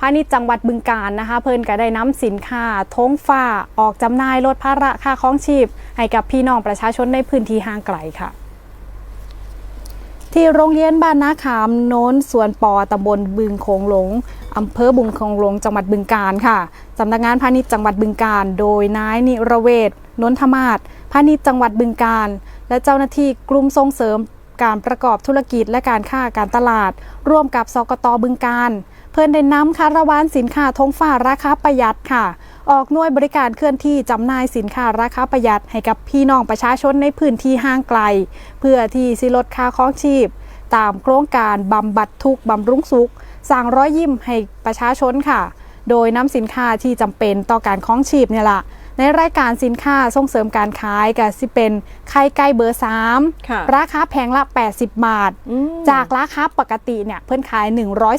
พาณิชย์จังหวัดบึงกาฬนะคะ เพิ่นก็ได้นำสินค้าทงฟ้าออกจำหน่ายลดภาระค่าครองชีพ ให้กับพี่น้องประชาชนในพื้นที่ห่างไกลค่ะที่โรงเรียนบ้านนาขามโน้นสวนปอตำบลบึงโขงหลงอำเภอบึงโขงหลงจังหวัดบึงกาฬค่ะสำนักงานพาณิชย์จังหวัดบึงกาฬโดยนายนิรเวศนนทมาศพาณิชย์จังหวัดบึงกาฬและเจ้าหน้าที่กลุ่มส่งเสริมการประกอบธุรกิจและการค้าการตลาด ร่วมกับสกตบึงกาฬ เพื่อนได้นำคาราวานสินค้าทงฟ้าราคาประหยัดค่ะ ออกหน่วยบริการเคลื่อนที่จำหน่ายสินค้าราคาประหยัดให้กับพี่น้องประชาชนในพื้นที่ห่างไกล เพื่อที่สิลดค่าครองชีพ ตามโครงการบำบัดทุกข์บำรุงสุขสร้างรอยยิ้มให้ประชาชนค่ะ โดยนำสินค้าที่จำเป็นต่อการคล้องชีพเนี่ยละในรายการสินค้าส่งเสริมการขายก็สิเป็นไข่ไก่เบอร์ค่ะ3ราคาแพงละ 80 บาทอืมจากราคาปกติเนี่ยเพิ่นขาย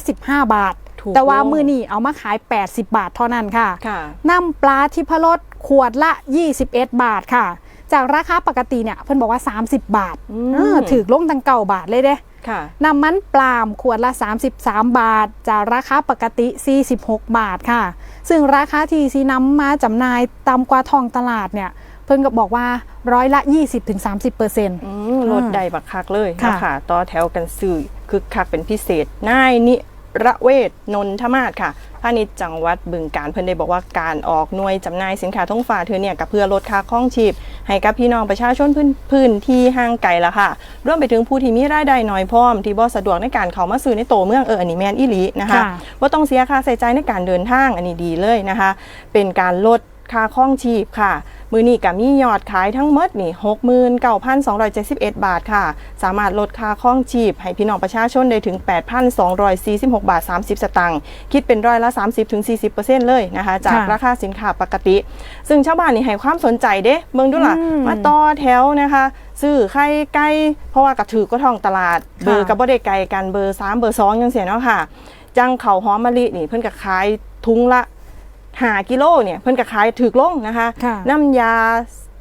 115 บาท ถูกแต่ว่าลงมือนี้เอามาขาย 80 บาทเท่านั้นค่ะค่ะน้ำปลาทิพรสขวดละ 21 บาทค่ะ จากราคาปกติเนี่ยเพิ่นบอกว่า 30 บาทอืมเออถือลงตั้งเก่าบาทเลยเด้ค่ะน้ำมันปาล์มขวดละ 33 บาท จากราคาปกติ 46 บาทค่ะ ซึ่งราคาที่ซีนำมาจำหน่ายต่ำกว่าทองตลาดเนี่ยเพิ่นก็บอกว่าร้อยละ 20-30%เปอร์เซ็นต์อืมลดได้บักคักเลยค่ะนะคะต่อแถวกันสื่อคึกคักเป็นพิเศษนายนิ ระเวศนนทมาศค่ะพาณิชย์จังหวัดบึงการเพิ่นได้บอกว่าการออกหน่วยจำหน่ายสินค้าท่องฟ้าเธอเนี่ยกับเพื่อลดค่าครองชีพ ให้กับพี่น้องประชาชนพื้นพื้นที่ห่างไกลละค่ะรวมไปถึงผู้ที่มีรายได้น้อยพร้อม ที่บ่สะดวกในการเข้ามาซื้อในโตเมืองเอออันนี้แมนอีหลีนะคะค่ะว่าต้องเสียค่าใช้จ่ายในการเดินทางอันนี้ดีเลยนะคะ เป็นการลดค่าครองชีพค่ะ มือนี้กับมียอดขายทั้งหมดนี่69,271บาทค่ะ สามารถลดค่าครองชีพ ให้พี่น้องประชาชนได้ถึง8,246บาท30สตางค์คิดเป็นร้อยละ30-40%เลยนะคะ จากค่ะราคาสินค้าปกติ ซึ่งชาวบ้านนี่ให้ความสนใจเด้เบิ่งดูล่ะอืมมาต่อแถวนะคะซื้อไข่ไก่เพราะว่ากับถือก็ท่องตลาด เบอร์กับบ่ได้ไกลกันเบอร์3เบอร์2จังเสียเนาะค่ะ จังเขาวหอมมะลินี่เพิ่นก็ขายทุงละ หากิโลเนี่ยเพิ่นก็ขายถูกลงนะคะ ค่ะ น้ำยา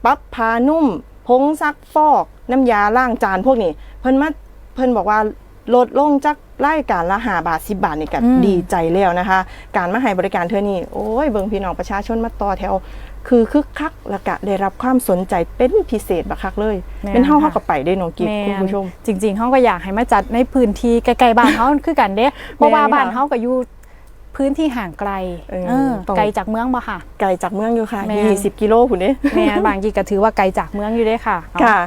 ปรับผ้านุ่ม ผงซักฟอก น้ำยาล้างจานพวกนี้ เพิ่นมาเพิ่นบอกว่าลดลงจากรายการละหาบาทสิบาทนี่ก็อืม ดีใจแล้วนะคะ การมาให้บริการเธอนี่โอ้ยเบิ่งพี่น้องประชาชนมาต่อแถว คือคึกคักแล้วก็ได้รับความสนใจเป็นพิเศษบักคักเลยแม่นเป็นเฮาค่ะเฮาก็ไปได้น้องกิ๊บแม่คุณผู้ชมจริงๆเขาก็อยากให้มาจัดในพื้นที่ไกลๆบ้านเขา คือกันเด้เพราะว่าบ้านเขาก็อยู่ พื้นที่ห่างไกลเออเออต้องไกลจากเมืองบ่ค่ะ ไกลจากเมืองอยู่ค่ะแม่น20กิโลพุ่นเด้แม่บางทีก็ถือว่าไกลจากเมืองอยู่เด้ค่ะ ค่ะ